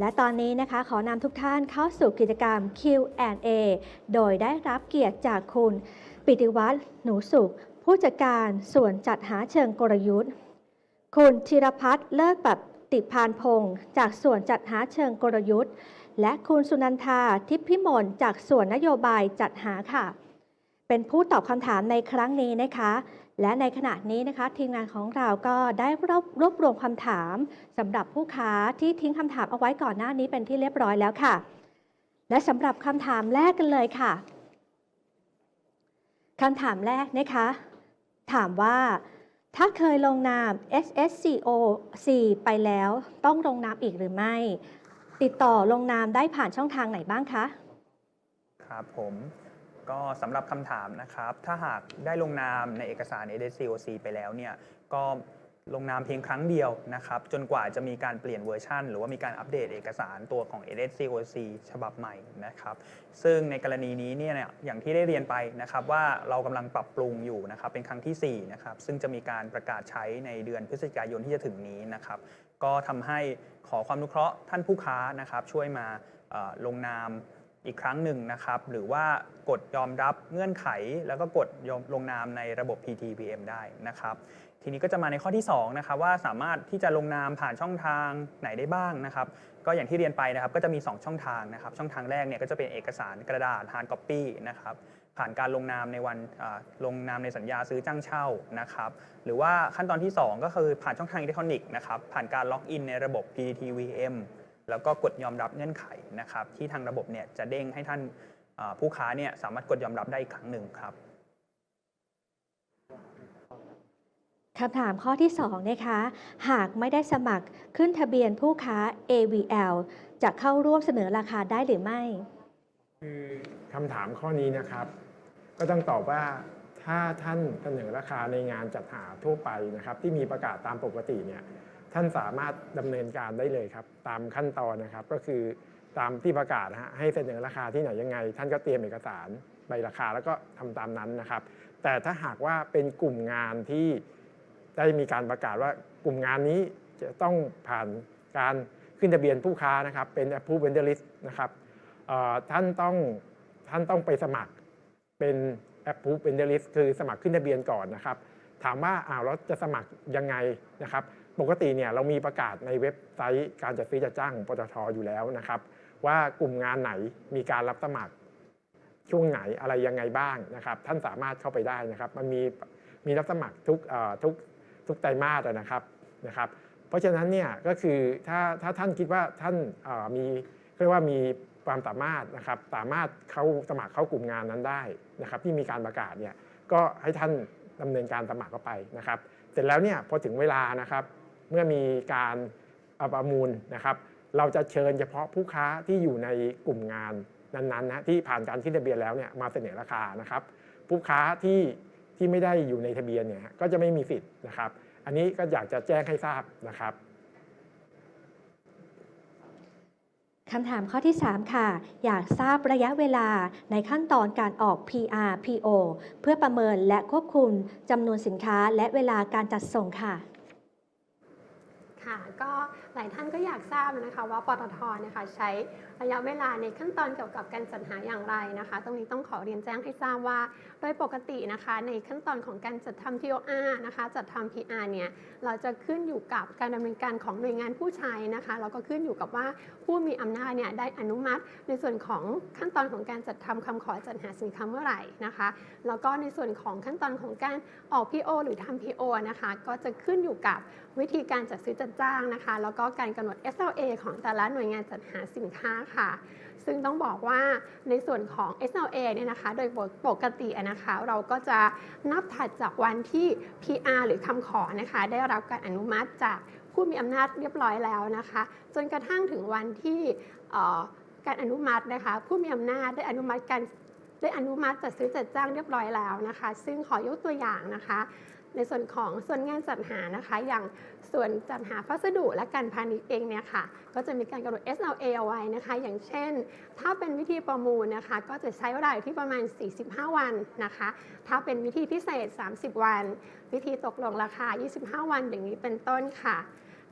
และตอนนี้นะคะขอนำทุกท่านเข้าสู่กิจกรรม Q&A โดยได้รับเกียรติจากคุณ ปิติวัฒน์หนูสุข ผู้จัดการส่วนจัดหาเชิงกลยุทธ์ คุณธีรพัฒน์เลิศปฏิพานพงศ์จากส่วนจัดหาเชิงกลยุทธ์ และคุณสุนันทาทิพพิมลจากส่วนนโยบายจัดหาค่ะ เป็นผู้ตอบคำถามในครั้งนี้นะคะ และในขณะนี้นะคะทีมงานของเราก็ได้รวบรวบรวมคำถามสำหรับผู้ค้าที่ทิ้งคำถามเอาไว้ก่อนหน้านี้เป็นที่เรียบร้อยแล้วค่ะ และสำหรับคำถามแรกกันเลยค่ะคำถามแรกนะคะ ถามว่า ถ้าเคยลงนาม SSCOC ไปแล้วต้องลงนามอีกหรือไม่ ติดต่อลงนามได้ผ่านช่องทางไหนบ้างคะ ครับผม ก็สำหรับคำถามนะครับ ถ้าหากได้ลงนามในเอกสาร ADCOC ไปแล้วเนี่ยก็ลงนามเพียงครั้งเดียวนะครับ จนกว่าจะมีการเปลี่ยนเวอร์ชันหรือว่ามีการอัปเดตเอกสารตัวของ ADCOC ฉบับใหม่นะครับ ซึ่งในกรณีนี้เนี่ยอย่างที่ได้เรียนไปนะครับ ว่าเรากำลังปรับปรุงอยู่นะครับ เป็นครั้งทีสี่4นะครับซึ่งจะมีการประกาศใช้ในเดือนพฤศจิกายนที่จะถึงนี้นะครับ ก็ทำให้ขอความนุเคราะห์ท่านผู้ค้านะครับ ช่วยมาลงนาม อีกครั้งหนึ่งนะครับ หรือว่ากดยอมรับเงื่อนไข แล้วก็กดยอมลงนามในระบบ PTPM ได้นะครับ ทีนี้ก็จะมาในข้อที่2นะครับว่าสามารถที่จะลงนามผ่านช่องทางไหนได้บ้างนะครับ ก็อย่างที่เรียนไปนะครับก็จะมี 2 ช่องทางนะครับ ช่องทางแรกเนี่ยก็จะเป็นเอกสารกระดาษ hard copy นะครับผ่านการลงนามในวันลงนามในสัญญาซื้อจ้างเช่านะครับ หรือว่าขั้นตอนที่ 2 ก็คือผ่านช่องทางอิเล็กทรอนิกส์นะครับผ่านการล็อกอินในระบบ PTVM แล้วก็กดยอมรับเงื่อนไขนะครับที่ทางระบบเนี่ยจะเด้งให้ท่านอ่าผู้ค้าเนี่ยสามารถกดยอมรับได้อีกครั้งหนึ่งครับคำถามข้อที่2นะคะหากไม่ได้สมัครขึ้นทะเบียนผู้ค้า AVL จะเข้าร่วมเสนอราคาได้หรือไม่คือคำถามข้อนี้นะครับ ก็ต้องตอบว่าถ้าท่านเสนอราคาในงานจัดหาทั่วไปนะครับ ที่มีประกาศตามปกติเนี่ย ท่านสามารถดำเนินการได้เลยครับ ตามขั้นตอนนะครับ ก็คือตามที่ประกาศนะฮะให้เสนอราคาที่ไหนยังไง ท่านก็เตรียมเอกสารใบราคาแล้วก็ทำตามนั้นนะครับ แต่ถ้าหากว่าเป็นกลุ่มงานที่ได้มีการประกาศว่ากลุ่มงานนี้จะต้องผ่านการขึ้นทะเบียนผู้ค้านะครับ เป็น approve vendor list นะครับท่านต้องท่านต้องไปสมัครเป็น Approve Vendor List คือสมัครขึ้นทะเบียนก่อนนะครับ ถามว่าอ้าวแล้วจะสมัครยังไงนะครับ ปกติเนี่ยเรามีประกาศในเว็บไซต์การจัดซื้อจัดจ้างของปตทอยู่แล้วนะครับ ว่ากลุ่มงานไหนมีการรับสมัครช่วงไหนอะไรยังไงบ้างนะครับ ท่านสามารถเข้าไปได้นะครับ มันมีมีรับสมัครทุกทุกทุกไตรมาสนะครับนะครับ เพราะฉะนั้นเนี่ยก็คือถ้าถ้าท่านคิดว่าท่านมีเรียกว่ามีความสามารถนะครับสามารถเข้าสมัครเข้ากลุ่มงานนั้นได้นะครับ ที่มีการประกาศเนี่ยก็ให้ท่าน ดำเนินการสมัครเข้าไปนะครับ เสร็จแล้วเนี่ยพอถึงเวลานะครับ เมื่อมีการอาประมูลนะครับ เราจะเชิญเฉพาะผู้ค้าที่อยู่ในกลุ่มงานนั้นๆนะที่ผ่านการขึ้นทะเบียนแล้วเนี่ยมาเสนอราคานะครับ ผู้ค้าที่ที่ไม่ได้อยู่ในทะเบียนเนี่ยก็จะไม่มีสิทธิ์นะครับ อันนี้ก็อยากจะแจ้งให้ทราบนะครับ คำถามข้อที่ 3 ค่ะ อยากทราบระยะเวลาในขั้นตอนการออก PR PO เพื่อประเมินและควบคุมจำนวนสินค้าและเวลาการจัดส่งค่ะ ค่ะก็หลายท่านก็อยากทราบนะคะว่าปตทนะคะใช้ระยะเวลาในขั้นตอนเกี่ยวกับการจัดหาอย่างไรนะคะ ตรงนี้ต้องขอเรียนแจ้งให้ทราบว่า โดยปกตินะคะในขั้นตอนของการจัดทำ TOR นะคะจัดทำ PR เนี่ยเราจะขึ้นอยู่กับการดำเนินการของหน่วยงานผู้ใช้นะคะแล้วก็ขึ้นอยู่กับว่าผู้มีอำนาจเนี่ยได้อนุมัติ ในส่วนของขั้นตอนของการจัดทำคำขอจัดหาสินค้าเมื่อไหร่นะคะแล้วก็ในส่วนของขั้นตอนของการออก PO หรือทำ PO นะคะก็จะขึ้นอยู่กับ วิธีการจัดซื้อจัดจ้างนะคะ แล้วก็การกำหนด SLA ของแต่ละหน่วยงานจัดหาสินค้าค่ะ ซึ่งต้องบอกว่าในส่วนของ SLA เนี่ยนะคะ โดยปกตินะคะ เราก็จะนับถัดจากวันที่ PR หรือคำขอนะคะ ได้รับการอนุมัติจากผู้มีอำนาจเรียบร้อยแล้วนะคะ จนกระทั่งถึงวันที่การอนุมัตินะคะ ผู้มีอำนาจได้อนุมัติการได้อนุมัติจัดซื้อจัดจ้างเรียบร้อยแล้วนะคะ ซึ่งขอยกตัวอย่างนะคะ ในส่วนของส่วนงานจัดหานะคะ อย่างส่วนจัดหาพัสดุและการพาณิชย์เองเนี่ยค่ะ ก็จะมีการกำหนด SLA เอาไว้นะคะ อย่างเช่น ถ้าเป็นวิธีประมูลนะคะ ก็จะใช้เวลาอยู่ที่ประมาณ 45 วันนะคะ ถ้าเป็นวิธีพิเศษ 30 วัน วิธีตกลงราคา 25 วันอย่างนี้เป็นต้นค่ะ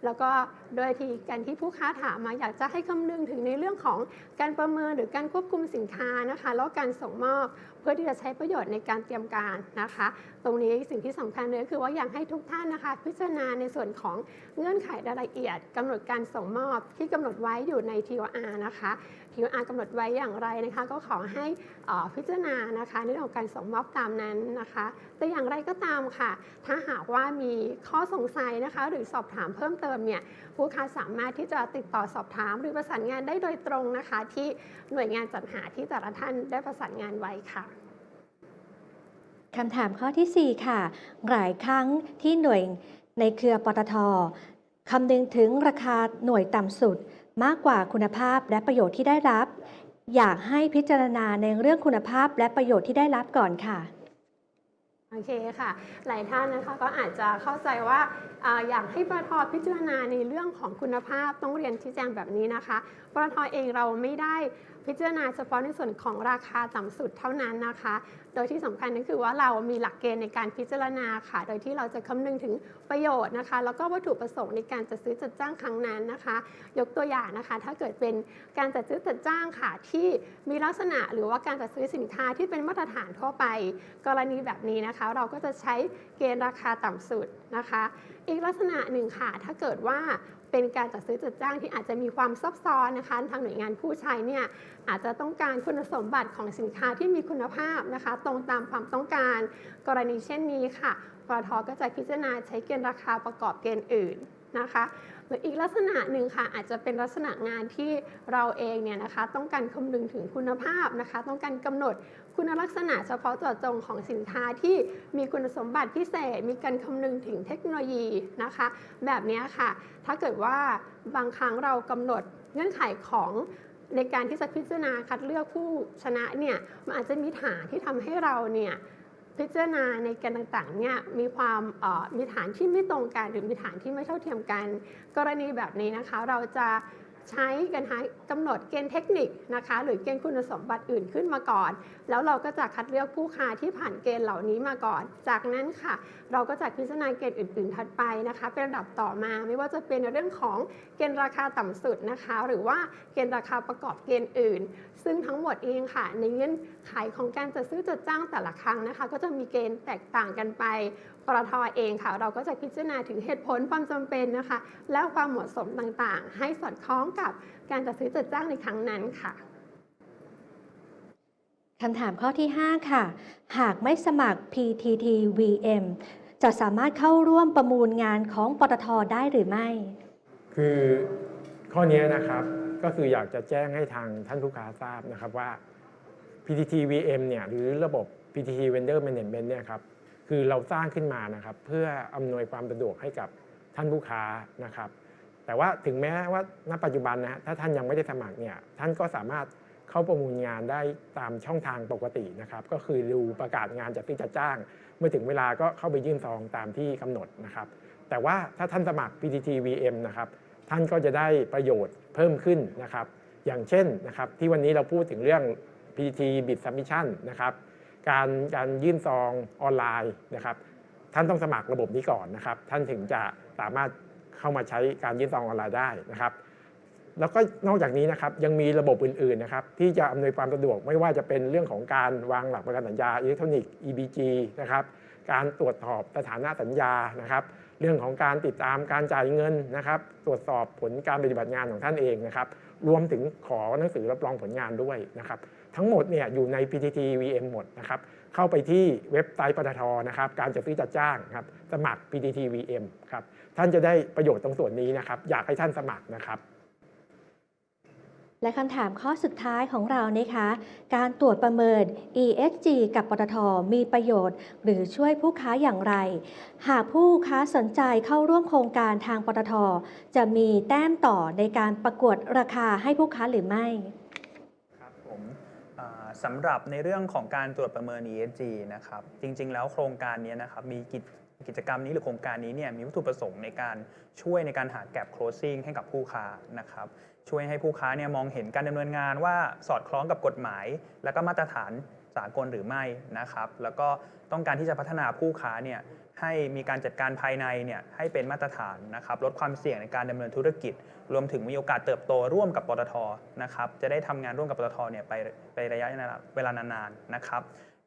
แล้วก็โดยที่การที่ผู้ค้าถามมาอยากจะให้คำนึงถึงในเรื่องของการประเมินหรือการควบคุมสินค้านะคะแล้วการส่งมอบเพื่อที่จะใช้ประโยชน์ในการเตรียมการนะคะ ตรงนี้สิ่งที่สำคัญเลยคือว่าอยากให้ทุกท่านนะคะ พิจารณาในส่วนของเงื่อนไขรายละเอียดกำหนดการส่งมอบที่กำหนดไว้อยู่ใน TOR นะคะ TOR กำหนดไว้อย่างไรนะคะ ก็ขอให้พิจารณานะคะในเรื่องของการส่งมอบตามนั้นนะคะ แต่อย่างไรก็ตามค่ะ ถ้าหากว่ามีข้อสงสัยนะคะ หรือสอบถามเพิ่มเติมเนี่ยผู้ค้าสามารถที่จะติดต่อสอบถาม หรือประสานงานได้โดยตรงนะคะ ที่หน่วยงานจัดหาที่แต่ละท่านได้ประสานงานไว้ค่ะคำถามข้อทีสี่4 ค่ะ หลายครั้งที่หน่วยในเครือปตท คำนึงถึงราคาหน่วยต่ำสุดมากกว่าคุณภาพและประโยชน์ที่ได้รับ อยากให้พิจารณาในเรื่องคุณภาพและประโยชน์ที่ได้รับก่อนค่ะโอเคค่ะ หลายท่านนะคะก็อาจจะเข้าใจว่าออยากให้ปตทพิจารณาในเรื่องของคุณภาพต้องเรียนชี้แจงแบบนี้นะคะปตทเองเราไม่ได้ พิจารณาเฉพาะในส่วนของราคาต่ำสุดเท่านั้นนะคะ โดยที่สำคัญก็คือว่าเรามีหลักเกณฑ์ในการพิจารณาค่ะ โดยที่เราจะคำนึงถึงประโยชน์นะคะ แล้วก็วัตถุประสงค์ในการจัดซื้อจัดจ้างครั้งนั้นนะคะ ยกตัวอย่างนะคะ ถ้าเกิดเป็นการจัดซื้อจัดจ้างค่ะที่มีลักษณะหรือว่าการจัดซื้อสินค้าที่เป็นมาตรฐานทั่วไป กรณีแบบนี้นะคะ เราก็จะใช้เกณฑ์ราคาต่ำสุดนะคะ อีกลักษณะหนึ่งค่ะ ถ้าเกิดว่า เป็นการจัดซื้อจัดจ้างที่อาจจะมีความซับซ้อนนะคะ ทางหน่วยงานผู้ใช้เนี่ยอาจจะต้องการคุณสมบัติของสินค้าที่มีคุณภาพนะคะ ตรงตามความต้องการ กรณีเช่นนี้ค่ะปตทก็จะพิจารณาใช้เกณฑ์ราคาประกอบเกณฑ์อื่น นะคะ หรืออีกลักษณะหนึ่งค่ะ อาจจะเป็นลักษณะงานที่เราเองเนี่ยนะคะ ต้องการคำนึงถึงคุณภาพนะคะ ต้องการกำหนดคุณลักษณะเฉพาะเจาะจงของสินค้าที่มีคุณสมบัติพิเศษ มีการคำนึงถึงเทคโนโลยีนะคะ แบบนี้ค่ะ ถ้าเกิดว่าบางครั้งเรากำหนดเงื่อนไขของในการที่จะพิจารณาคัดเลือกผู้ชนะเนี่ยมันอาจจะมีฐานที่ทำให้เราเนี่ย พิจารณาในแกนต่างๆเนี่ยมีความมีฐานที่ไม่ตรงกันหรือมีฐานที่ไม่เท่าเทียมกัน กรณีแบบนี้นะคะ เราจะ ใช้กันหากำหนดเกณฑ์เทคนิคนะคะ หรือเกณฑ์คุณสมบัติอื่นขึ้นมาก่อน แล้วเราก็จะคัดเลือกผู้ค้าที่ผ่านเกณฑ์เหล่านี้มาก่อน จากนั้นค่ะ เราก็จะพิจารณาเกณฑ์อื่น ๆ ถัดไปนะคะ เป็นระดับต่อมาไม่ว่าจะเป็นเรื่องของเกณฑ์ราคาต่ำสุดนะคะ หรือว่าเกณฑ์ราคาประกอบเกณฑ์อื่น ซึ่งทั้งหมดเองค่ะ ในเงื่อนไขของการจัดซื้อจัดจ้างแต่ละครั้งนะคะ ก็จะมีเกณฑ์แตกต่างกันไป ปตทเองค่ะ เราก็จะพิจารณาถึงเหตุผลความจำเป็นนะคะ และความเหมาะสมต่างๆ ให้สอดคล้องกับการจัดซื้อจัดจ้างในครั้งนั้นค่ะคำถามข้อที่ 5 ค่ะ หากไม่สมัคร PTTVM จะสามารถเข้าร่วมประมูลงานของปตทได้หรือไม่ คือข้อนี้นะครับก็คืออยากจะแจ้งให้ทางท่านลูกค้าทราบนะครับว่า PTT VM เนี่ยหรือระบบ PTT Vendor Management เนี่ยครับ คือเราสร้างขึ้นมานะครับเพื่ออำนวยความสะดวกให้กับท่านลูกค้านะครับ แต่ว่าถึงแม้ว่าณปัจจุบันนะถ้าท่านยังไม่ได้สมัครเนี่ยท่านก็สามารถเข้าประมูลงานได้ตามช่องทางปกตินะครับ ก็คือดูประกาศงานจัดซื้อจัดจ้าง เมื่อถึงเวลาก็เข้าไปยื่นซองตามที่กำหนดนะครับ แต่ว่าถ้าท่านสมัคร PTT VM นะครับท่านก็จะได้ประโยชน์เพิ่มขึ้นนะครับ อย่างเช่นนะครับที่วันนี้เราพูดถึงเรื่อง PTT Bid Submission นะครับ การการยื่นซองออนไลน์นะครับท่านต้องสมัครระบบนี้ก่อนนะครับ ท่านถึงจะสามารถเข้ามาใช้การยื่นซองออนไลน์ได้นะครับ แล้วก็นอกจากนี้นะครับยังมีระบบอื่นๆนะครับที่จะอำนวยความสะดวกไม่ว่าจะเป็นเรื่องของการวางหลักประกันสัญญาอิเล็กทรอนิกส์ EBG นะครับการตรวจสอบสถานะสัญญานะครับ เรื่องของการติดตามการจ่ายเงินนะครับ ตรวจสอบผลการปฏิบัติงานของท่านเองนะครับ รวมถึงขอหนังสือรับรองผลงานด้วยนะครับ ทั้งหมดเนี่ยอยู่ใน PTT VM หมดนะครับเข้าไปที่เว็บไซต์ปตทนะครับการจัดซื้อจัดจ้างครับสมัคร PTT VM ครับท่านจะได้ประโยชน์ตรงส่วนนี้นะครับอยากให้ท่านสมัครนะครับและคำถามข้อสุดท้ายของเรานะคะ การตรวจประเมิน ESG กับปตทมีประโยชน์ หรือช่วยผู้ค้าอย่างไร หากผู้ค้าสนใจเข้าร่วมโครงการทางปตทจะมีแต้มต่อในการประกวดราคาให้ผู้ค้าหรือไม่ สำหรับในเรื่องของการตรวจประเมิน ESG นะครับ จริง ๆ แล้วโครงการนี้นะครับมีกิจกิจกรรมนี้หรือโครงการนี้เนี่ยมีวัตถุประสงค์ในการช่วยในการหาแกลบ closing ให้กับผู้ค้านะครับช่วยให้ผู้ค้าเนี่ยมองเห็นการดำเนินงานว่าสอดคล้องกับกฎหมาย และก็มาตรฐาน สากลหรือไม่นะครับ แล้วก็ต้องการที่จะพัฒนาผู้ค้าเนี่ยให้มีการจัดการภายในเนี่ยให้เป็นมาตรฐานนะครับลดความเสี่ยงในการดำเนินธุรกิจ รวมถึงมีโอกาสเติบโตร่วมกับปตทนะครับจะได้ทำงานร่วมกับปตทเนี่ยไปไประยะเวลานานๆนะครับ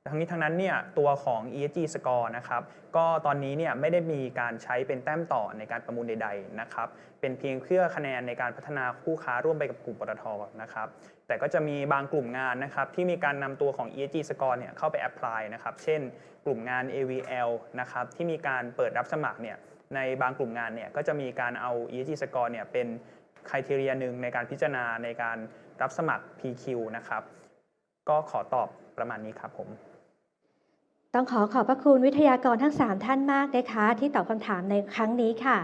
ทั้งนี้ทั้งนั้นเนี่ยตัวของ ESG score นะครับก็ตอนนี้เนี่ยไม่ได้มีการใช้เป็นแต้มต่อในการประมูลใดๆนะครับเป็นเพียงเพื่อคะแนนในการพัฒนาคู่ค้าร่วมไปกับกลุ่มปตทนะครับ แต่ก็จะมีบางกลุ่มงานนะครับที่มีการนำตัวของ ESG score เนี่ยเข้าไป apply นะครับเช่น กลุ่มงาน AVL นะครับที่มีการเปิดรับสมัครเนี่ยในบางกลุ่มงานเนี่ยก็จะมีการเอา ESG score เนี่ยเป็นคุณทีเรียหนึ่งในการพิจารณาในการรับสมัคร PQ นะครับก็ขอตอบประมาณนี้ครับผม ต้องขอขอบพระคุณวิทยากรทั้ง 3 ท่านมากนะคะ ที่ตอบคำถามในครั้งนี้ค่ะ